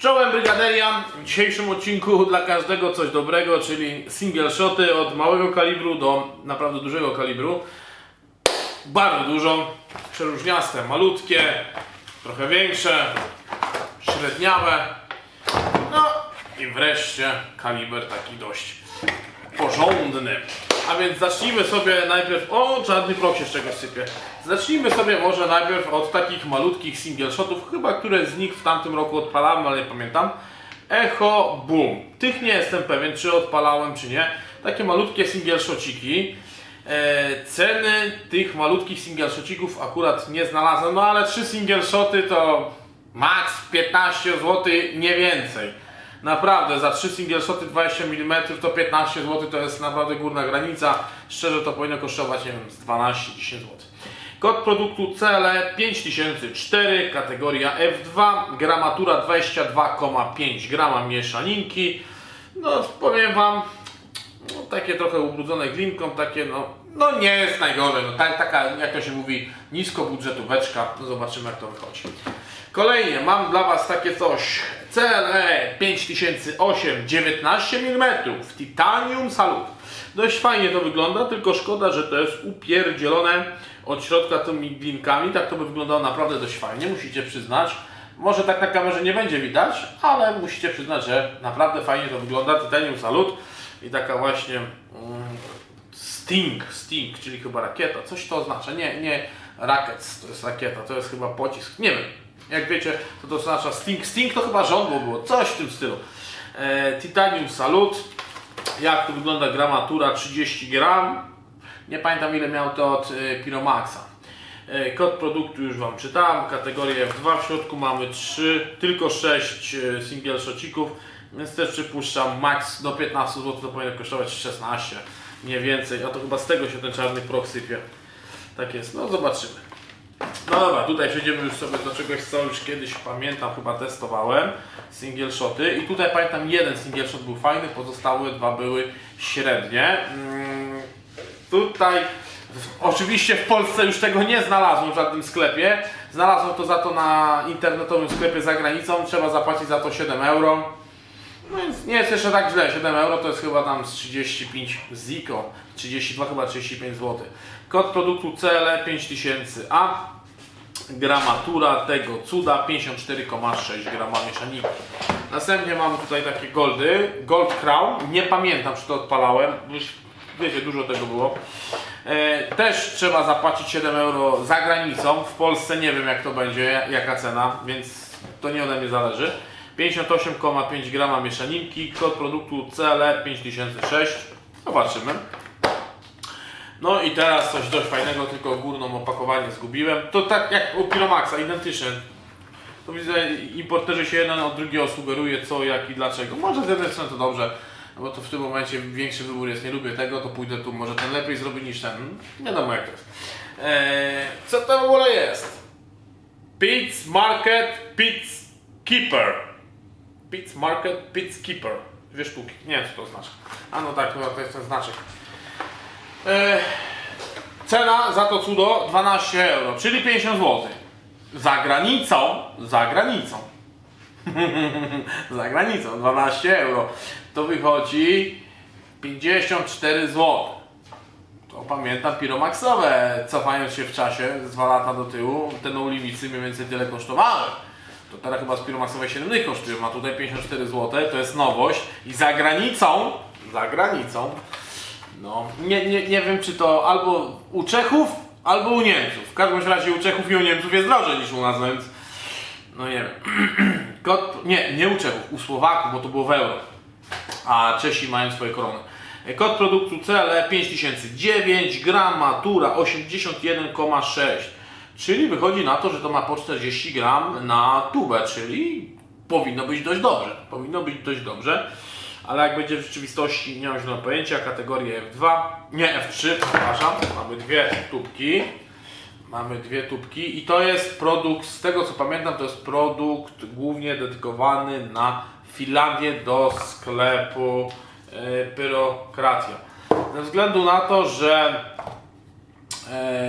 Czołem Brygaderia. W dzisiejszym odcinku dla każdego coś dobrego, czyli single shoty od małego kalibru do naprawdę dużego kalibru. Bardzo dużo, przeróżniaste, malutkie, trochę większe, średniawe. No i wreszcie kaliber taki dość porządny. A więc zacznijmy sobie najpierw. O, czarny prok się z czegoś sypie. Zacznijmy sobie może najpierw od takich malutkich single shotów, chyba które z nich w tamtym roku odpalałem, ale nie pamiętam. Echo Boom. Tych nie jestem pewien, czy odpalałem, czy nie. Takie malutkie single shotiki. E, ceny tych malutkich single shotcików akurat nie znalazłem, no ale trzy single shoty to max 15 zł, nie więcej. Naprawdę, za 3 single shoty 20 mm to 15 zł to jest naprawdę górna granica. Szczerze to powinno kosztować, nie wiem, z 12-10 zł. Kod produktu CLE 5004, kategoria F2, gramatura 22,5 grama mieszaninki. No powiem Wam, no, takie trochę ubrudzone glinką, takie no, no nie jest najgorzej, no, tak, taka jak to się mówi nisko budżetóweczka, no zobaczymy jak to wychodzi. Kolejnie mam dla Was takie coś CLE 5008 19 mm Titanium Salut. Dość fajnie to wygląda, tylko szkoda, że to jest upierdzielone od środka tymi glinkami, tak to by wyglądało naprawdę dość fajnie, musicie przyznać. Może tak na kamerze nie będzie widać, ale musicie przyznać, że naprawdę fajnie to wygląda. Titanium Salut i taka właśnie mm, Sting, Sting, czyli chyba rakieta. Coś to oznacza. Nie, nie Rockets, to jest rakieta, to jest chyba pocisk. Nie wiem. Jak wiecie, to to oznacza Sting. Sting to chyba żądło było, coś w tym stylu. E, Titanium Salut. Jak to wygląda gramatura 30 gram. Nie pamiętam ile miał to od e, Piromaxa. E, Kod produktu już Wam czytałem, kategorię F2 w środku mamy 3, tylko 6 e, single shotcików, więc też przypuszczam max do 15 zł to powinno kosztować 16, nie więcej, a to chyba z tego się ten czarny proch sypie. Tak jest, no zobaczymy. No dobra, tutaj przejdziemy już sobie do czegoś, co już kiedyś pamiętam, chyba testowałem. Single shoty. I tutaj pamiętam jeden single shot był fajny, pozostałe dwa były średnie. Mm, tutaj oczywiście w Polsce już tego nie znalazłem w żadnym sklepie. Znalazłem to za to na internetowym sklepie za granicą. Trzeba zapłacić za to 7 euro. No więc nie jest jeszcze tak źle. 7 euro to jest chyba tam z 35 ziko. 32 chyba 35 zł. Kod produktu CLE 5000A. Gramatura tego cuda 54,6 grama mieszaniki. Następnie mamy tutaj takie goldy. Gold Crown. Nie pamiętam czy to odpalałem. Już wiecie, dużo tego było. E, też trzeba zapłacić 7 euro za granicą. W Polsce nie wiem jak to będzie, jaka cena, więc to nie ode mnie zależy. 58,5 grama mieszaninki, kod produktu CLE 5006. Zobaczymy. No i teraz coś dość fajnego, tylko górną opakowanie zgubiłem. To tak jak u Piromaxa, identyczne. To widzę, importerzy się jeden od drugiego sugeruje co, jak i dlaczego. Może z jednej strony to dobrze, no bo to w tym momencie większy wybór jest, nie lubię tego, to pójdę tu, może ten lepiej zrobi niż ten. Nie wiadomo jak to jest. Eee, co to w ogóle jest? Pizz Market Pizz Keeper. Pizz Market Pizz Keeper. Dwie sztuki. Nie wiem co to znaczy. A no tak, no, to jest ten znaczek. Eee, cena za to cudo 12 euro, czyli 50 zł. Za granicą, za granicą. za granicą 12 euro. To wychodzi 54 zł. To pamiętam Piromaxowe, cofając się w czasie z 2 lata do tyłu, te no limicy mniej więcej tyle kosztowały. To teraz chyba z Piromaxowe 7 dych kosztują, a tutaj 54 zł, to jest nowość. I za granicą, za granicą, no, nie, nie, nie wiem czy to albo u Czechów, albo u Niemców. W każdym razie u Czechów i u Niemców jest drożej niż u nas, więc no nie wiem. Kod, nie, nie u Czechów, u Słowaków, bo to było w euro. A Czesi mają swoje korony. Kod produktu CLE 5009, gramatura 81,6. Czyli wychodzi na to, że to ma po 40 gram na tubę, czyli powinno być dość dobrze. Powinno być dość dobrze. Ale jak będzie w rzeczywistości, nie mam zielonego pojęcia, kategorię F2, nie F3, przepraszam, mamy dwie tubki. Mamy dwie tubki i to jest produkt, z tego co pamiętam, to jest produkt głównie dedykowany na Finlandię do sklepu e, Pyrokratia. Ze względu na to, że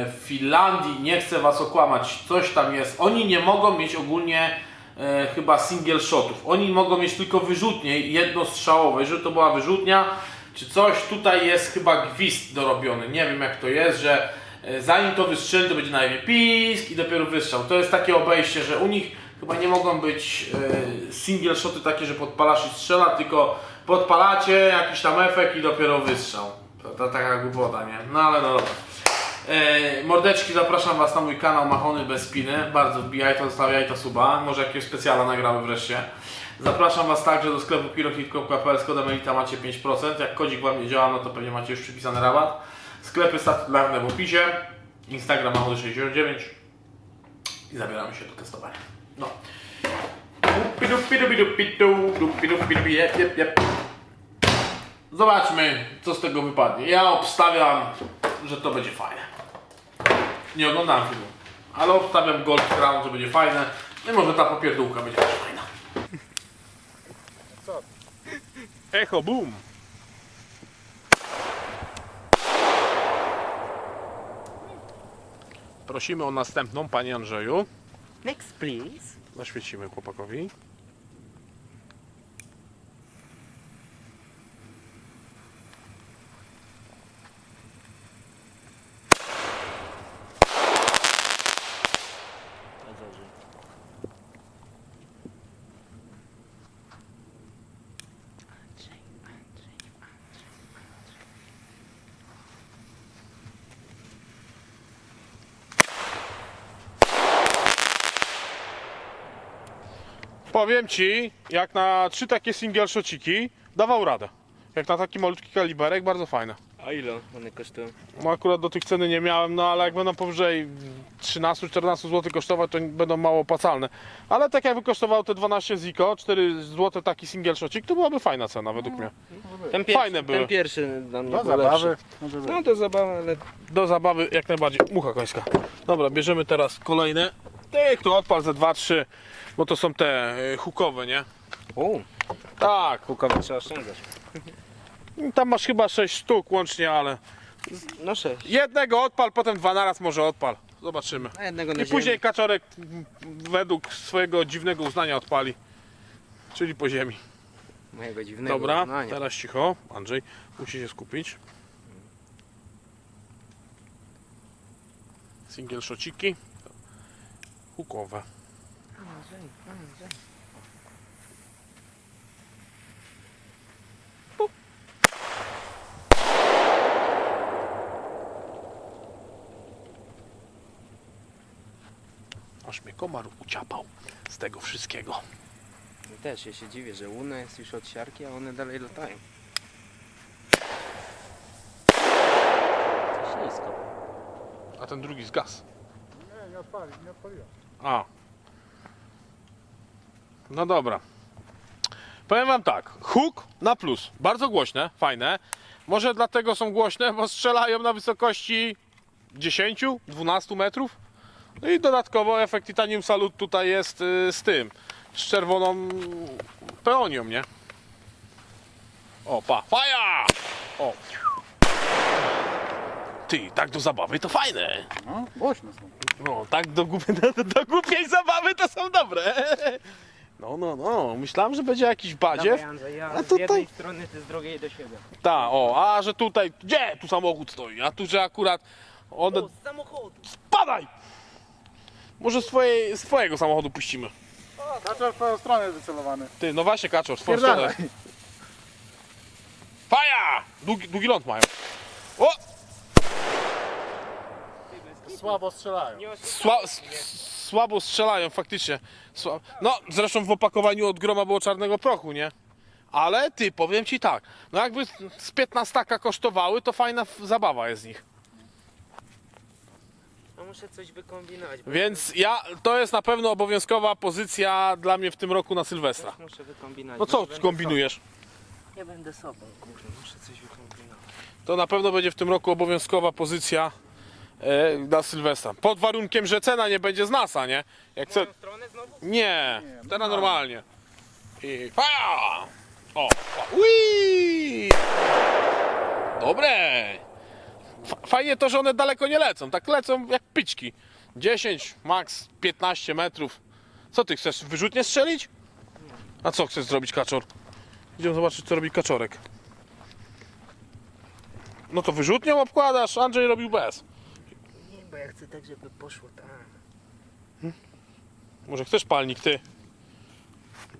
w Finlandii, nie chcę Was okłamać, coś tam jest, oni nie mogą mieć ogólnie e, chyba single shotów. Oni mogą mieć tylko wyrzutnie jednostrzałowe. Jeżeli to była wyrzutnia czy coś, tutaj jest chyba gwizd dorobiony. Nie wiem jak to jest, że e, zanim to wystrzeli, to będzie najpierw pisk i dopiero wystrzał. To jest takie obejście, że u nich chyba nie mogą być e, single shoty takie, że podpalasz i strzela, tylko podpalacie jakiś tam efekt i dopiero wystrzał. To, to taka głupota, nie? No ale no dobra. E, mordeczki, zapraszam Was na mój kanał Machony bez spiny. Bardzo wbijaj to, zostawiaj to suba. Może jakiegoś specjala nagramy wreszcie. Zapraszam Was także do sklepu pirohit.pl z kodem ELITA macie 5%. Jak kodzik Wam nie działa, no to pewnie macie już przypisany rabat. Sklepy statularne w opisie. Instagram Machony69 i zabieramy się do testowania. No. Zobaczmy, co z tego wypadnie. Ja obstawiam, że to będzie fajne. Nie oglądałem filmu, ale obstawiam Gold Crown, że będzie fajne. No i może ta popierdółka będzie też fajna. Echo boom! Prosimy o następną, panie Andrzeju. Next, please. Zaświecimy chłopakowi. Powiem ci, jak na trzy takie single shotiki dawał radę. Jak na taki malutki kaliberek, bardzo fajne. A ile one kosztują? No akurat do tych ceny nie miałem, no ale jak będą powyżej 13-14 zł kosztować, to będą mało opłacalne. Ale tak jakby kosztował te 12 ziko, 4 zł taki single shotcik, to byłaby fajna cena według mnie. Ten pierwszy, Fajne były. Ten pierwszy dla mnie Do był zabawy. lepszy. Może być. No to zabawa, ale Do zabawy jak najbardziej. Mucha końska. Dobra, bierzemy teraz kolejne. Tych tu odpal ze 2-3, bo to są te y, hukowe, nie? U, Tak, hukowe trzeba oszczędzać. tam masz chyba 6 sztuk łącznie, ale No sześć. jednego odpal, potem dwa naraz może odpal. Zobaczymy. A jednego na I później kaczorek m, według swojego dziwnego uznania odpali. Czyli po ziemi. Mojego dziwnego Dobra, uznania. teraz cicho. Andrzej, musi się skupić. Single shotiki. Hukowe. Aż mnie komar uciapał z tego wszystkiego. Też ja się dziwię, że łuna jest już od siarki, a one dalej latają. To ślisko. A ten drugi zgasł. Nie, nie odpali, nie odpaliłem. A. No dobra. Powiem wam tak. Huk na plus. Bardzo głośne, fajne. Może dlatego są głośne, bo strzelają na wysokości 10-12 metrów. No i dodatkowo efekt Titanium Salut tutaj jest y, z tym. Z czerwoną peonią, nie? O, pa. Faja! O. Ty, tak do zabawy to fajne. No, głośno są. No, tak do, do, do głupiej zabawy to są dobre. No, no, no. Myślałem, że będzie jakiś badziew. Dawaj, Andrzej, ja A z tutaj- jednej strony, ty z drugiej do siebie. Ta, o, a że tutaj, gdzie tu samochód stoi? A tu, że akurat. O, z samochodu! Spadaj! Może swojej, swojego samochodu puścimy. Kaczor w twoją stronę jest wycelowany. Ty, no właśnie, kaczor, w twoją stronę. Faja! Długi, długi ląd mają. O! Słabo strzelają. Sła, s, słabo strzelają, faktycznie. Sła, no, zresztą w opakowaniu od groma było czarnego prochu, nie? Ale ty, powiem ci tak, no jakby z 15 kosztowały, to fajna f- zabawa jest z nich. No muszę coś wykombinować. bo Więc ja, to jest na pewno obowiązkowa pozycja dla mnie w tym roku na Sylwestra. Coś muszę wykombinować. No co kombinujesz? Nie będę sobą, kurde, muszę coś wykombinować. To na pewno będzie w tym roku obowiązkowa pozycja e, na Sylwestra. Pod warunkiem, że cena nie będzie z NASA, nie? Jak ce... Moją stronę znowu? Nie, teraz normalnie. I pa! O, pa. Ui! Dobre! Fa- Fajnie to, że one daleko nie lecą. Tak lecą jak pyczki. 10, max 15 metrów. Co ty chcesz? Wyrzutnie strzelić? A co chcesz zrobić, kaczor? Idziemy zobaczyć, co robi kaczorek. No to wyrzutnią obkładasz, Andrzej robił bez. Bo ja chcę tak, żeby poszło tak. Może chcesz palnik, ty?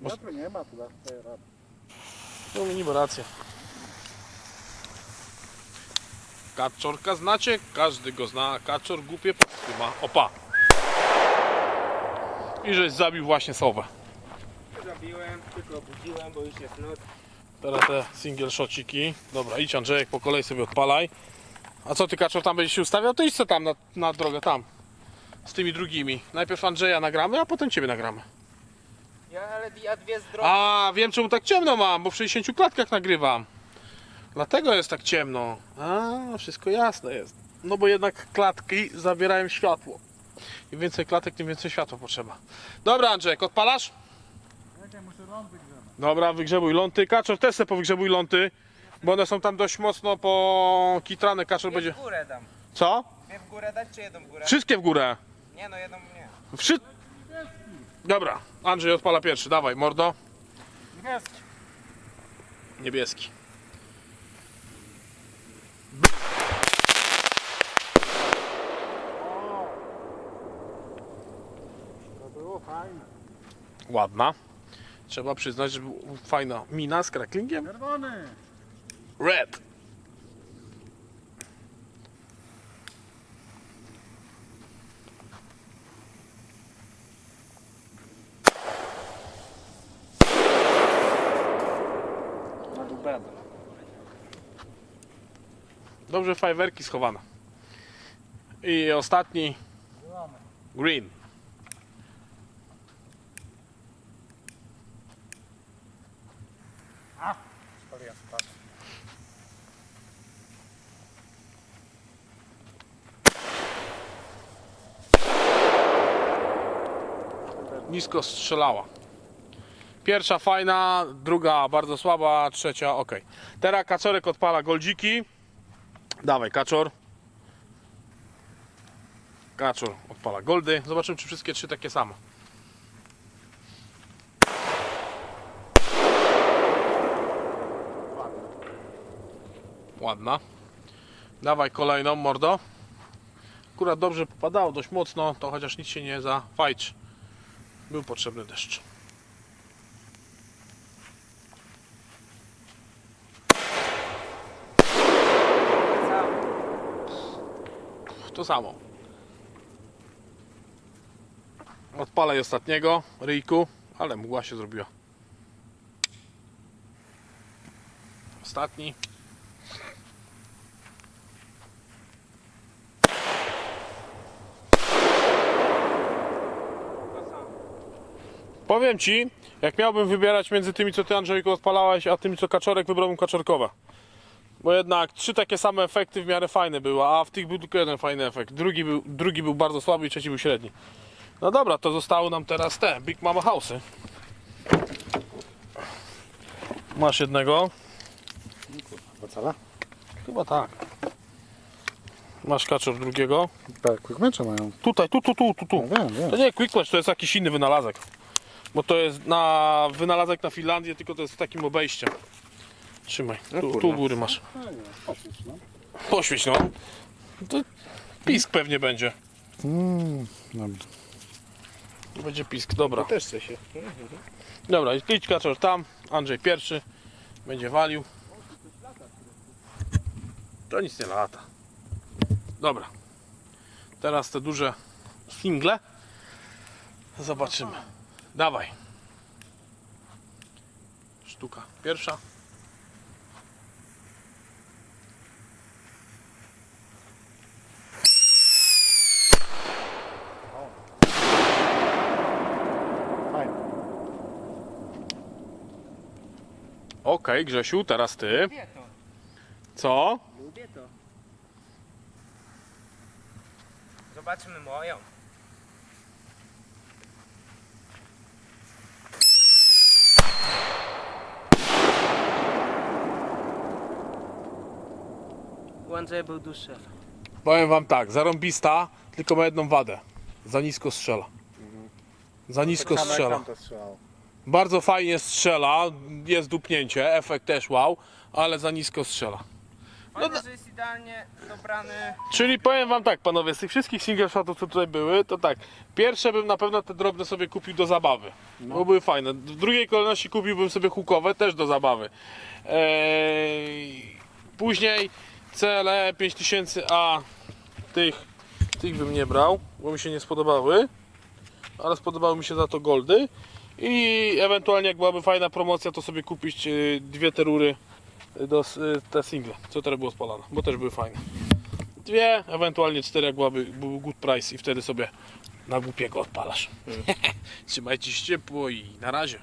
Wiatru nie ma tu, daje radę. No niby rację. Kaczorka znacie? Każdy go zna. Kaczor głupie p***y ma. Opa! I żeś zabił właśnie sowę. Zabiłem, tylko obudziłem, bo już jest noc. Teraz te single shotciki. Dobra, idź Andrzejek, po kolei sobie odpalaj. A co ty Kaczor tam będziesz się ustawiał? To idź co tam na, na drogę, tam. Z tymi drugimi. Najpierw Andrzeja nagramy, a potem ciebie nagramy. Ja, ale ja dwie z drogi. A, wiem czemu tak ciemno mam, bo w 60 klatkach nagrywam. Dlatego jest tak ciemno. A, wszystko jasne jest. No bo jednak klatki zabierają światło. Im więcej klatek, tym więcej światła potrzeba. Dobra Andrzejek, odpalasz? Ja muszę rąk wygrzebać. Dobra, wygrzebuj ląty. Kaczor też se powygrzebuj ląty. Bo one są tam dość mocno pokitrane. Kaczor Dwie będzie... w górę dam. Co? Dwie w górę dać, czy jedną w górę? Wszystkie w górę. Nie no, jedną nie. Wszy... Dobra, Andrzej odpala pierwszy. Dawaj, mordo. Niebieski. Niebieski. To było fajne. Ładna. Trzeba przyznać, że była fajna mina z cracklingiem. Czerwony. Red. Dobrze fajwerki schowane. I ostatni green. Spaliłem spadł. Nisko strzelała. Pierwsza fajna, druga bardzo słaba, trzecia ok. Teraz kaczorek odpala goldziki. Dawaj kaczor. Kaczor odpala goldy. Zobaczymy czy wszystkie trzy takie same. Ładna. Dawaj kolejną mordo. Akurat dobrze popadało, dość mocno, to chociaż nic się nie zafajczy. Był potrzebny deszcz. To samo. Odpalaj ostatniego, ryjku, ale mgła się zrobiła. Ostatni. Powiem ci, jak miałbym wybierać między tymi, co ty Andrzejku odpalałeś, a tymi, co kaczorek, wybrałbym kaczorkowe. Bo jednak trzy takie same efekty w miarę fajne były, a w tych był tylko jeden fajny efekt. Drugi był, drugi był bardzo słaby i trzeci był średni. No dobra, to zostały nam teraz te Big Mama House'y. Masz jednego? Wacala? Chyba tak. Masz kaczor drugiego? Tak, quick mecze mają. Tutaj, tu, tu, tu, tu, tu. No wiem, wiem. To nie Quick Match, to jest jakiś inny wynalazek. Bo to jest na wynalazek na Finlandię, tylko to jest takim obejściem. Trzymaj, tu, tu kurwa. u góry masz. Poświeć, no. Poświeć no. To pisk pewnie będzie. Mm, dobra. Będzie pisk, dobra. Też chce się. Dobra, idź kaczor tam, Andrzej pierwszy. Będzie walił. To nic nie lata. Dobra. Teraz te duże single. Zobaczymy. Dawaj. Sztuka pierwsza. Okej, Grzesiu, teraz ty. Co? Lubię to. Zobaczmy moją. U Andrzeja był dłuższy. Powiem wam tak, zarąbista, tylko ma jedną wadę. Za nisko strzela. Za nisko Tak strzela. Bardzo fajnie strzela, jest dupnięcie, efekt też wow, ale za nisko strzela. Fajne, że jest idealnie dobrany. Czyli powiem wam tak, panowie, z tych wszystkich single shotów, co tutaj były, to tak, pierwsze bym na pewno te drobne sobie kupił do zabawy, bo były fajne. W drugiej kolejności kupiłbym sobie hukowe, też do zabawy. Eee, później CLE 5000A tych, tych bym nie brał, bo mi się nie spodobały, ale spodobały mi się za to goldy. I ewentualnie jak byłaby fajna promocja, to sobie kupić e, dwie te rury do s- e, te single, co teraz było spalane, bo też były fajne. Dwie, ewentualnie cztery, jak byłaby, był good price i wtedy sobie na głupiego odpalasz. Trzymajcie się ciepło i na razie.